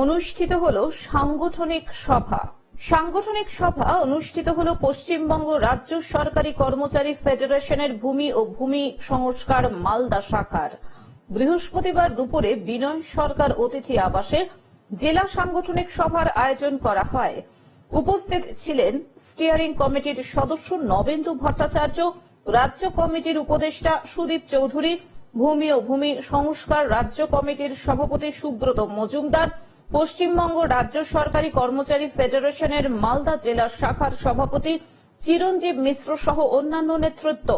অনুষ্ঠিত হল সাংগঠনিক সভা। সাংগঠনিক সভা অনুষ্ঠিত হল পশ্চিমবঙ্গ রাজ্য সরকারি কর্মচারী ফেডারেশনের ভূমি ও ভূমি সংস্কার মালদা শাখার। বৃহস্পতিবার দুপুরে বিনয় সরকার অতিথি আবাসে জেলা সাংগঠনিক সভার আয়োজন করা হয়। উপস্থিত ছিলেন স্টিয়ারিং কমিটির সদস্য নবেন্দু ভট্টাচার্য, রাজ্য কমিটির উপদেষ্টা সুদীপ চৌধুরী, ভূমি ও ভূমি সংস্কার রাজ্য কমিটির সভাপতি সুব্রত মজুমদার পশ্চিমবঙ্গ রাজ্য সরকারি কর্মচারী ফেডারেশনের মালদা জেলা শাখার সভাপতি চিরঞ্জীব মিশ্র সহ অন্যান্য নেতৃত্ব।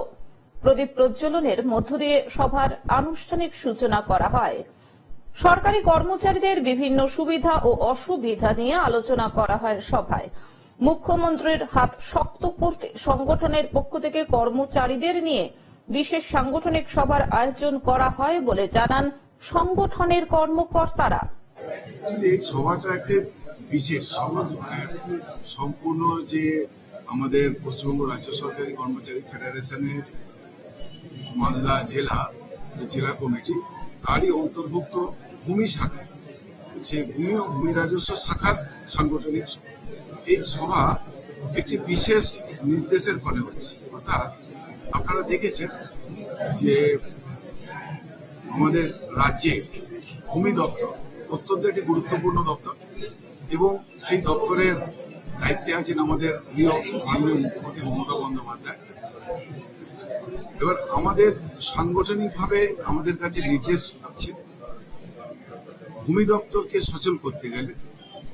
প্রদীপ প্রজ্বলনের মধ্য দিয়ে সভার আনুষ্ঠানিক সূচনা করা হয়। সরকারি কর্মচারীদের বিভিন্ন সুবিধা ও অসুবিধা নিয়ে আলোচনা করা হয় সভায়। মুখ্যমন্ত্রীর হাত শক্ত করতে সংগঠনের পক্ষ থেকে কর্মচারীদের নিয়ে বিশেষ সাংগঠনিক সভার আয়োজন করা হয় বলে জানান সংগঠনের কর্মকর্তারা। এই সভাটা একটা বিশেষ সভা। মানে সম্পূর্ণ যে আমাদের পশ্চিমবঙ্গ রাজ্য সরকারি কর্মচারী ফেডারেশনের মালদা জেলা জেলা কমিটি, তারই অন্তর্ভুক্ত ভূমি শাখা। সে ভূমি ও ভূমি রাজস্ব শাখার সাংগঠনিক এই সভা একটি বিশেষ নির্দেশের ফলে হচ্ছে। অর্থাৎ আপনারা দেখেছেন যে আমাদের রাজ্যে ভূমি দপ্তর অত্যন্ত একটি গুরুত্বপূর্ণ দপ্তর এবং সেই দপ্তরের দায়িত্বে আছেন আমাদের প্রিয় মাননীয় মুখ্যমন্ত্রী মমতা বন্দ্যোপাধ্যায়। এবার আমাদের সাংগঠনিকভাবে আমাদের কাছে নির্দেশ আছে, ভূমি দপ্তরকে সচল করতে গেলে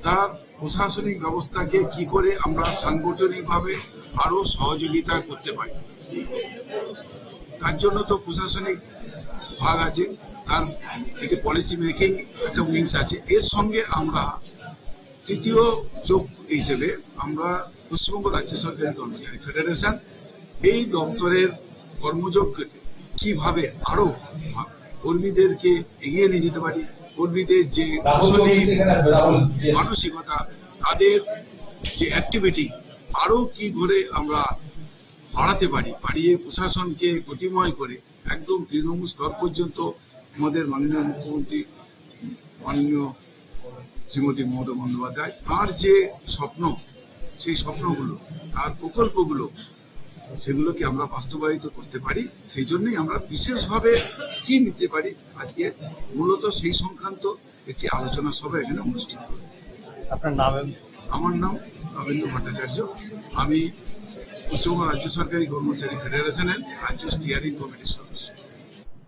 তার প্রশাসনিক ব্যবস্থাকে কি করে আমরা সাংগঠনিকভাবে আরও সহযোগিতা করতে পারি। তার জন্য তো প্রশাসনিক ভাগ আছে। তার একটি পলিসি মেকিং একটা উইংস আছে। এর সঙ্গে আমরা তৃতীয় যোগ হিসেবে আমরা পশ্চিমবঙ্গ রাজ্য সরকারি কর্মচারী ফেডারেশন এই দপ্তরের কর্মযোগ্যতে কীভাবে আরও কর্মীদেরকে এগিয়ে নিয়ে যেতে পারি, কর্মীদের যে কুশলী, মানসিকতা, তাদের যে অ্যাক্টিভিটি আরও কি করে আমরা বাড়াতে পারি, বাড়িয়ে প্রশাসনকে গতিময় করে একদম তৃণমূল স্তর পর্যন্ত আমাদের মাননীয় মুখ্যমন্ত্রী মাননীয় শ্রীমতী মমতা বন্দ্যোপাধ্যায় তার যে স্বপ্ন সেই স্বপ্নগুলো তার প্রকল্পগুলো সেগুলোকে আমরা বাস্তবায়িত করতে পারি সেই জন্যই আমরা বিশেষভাবে কি নিতে পারি আজকে মূলত সেই সংক্রান্ত একটি আলোচনা সভা এখানে অনুষ্ঠিত আপনার নাম আমার নাম রবীন্দ্র ভট্টাচার্য। আমি পশ্চিমবঙ্গ রাজ্য সরকারি কর্মচারী ফেডারেশনের রাজ্য স্টিয়ারিং কমিটির সদস্য।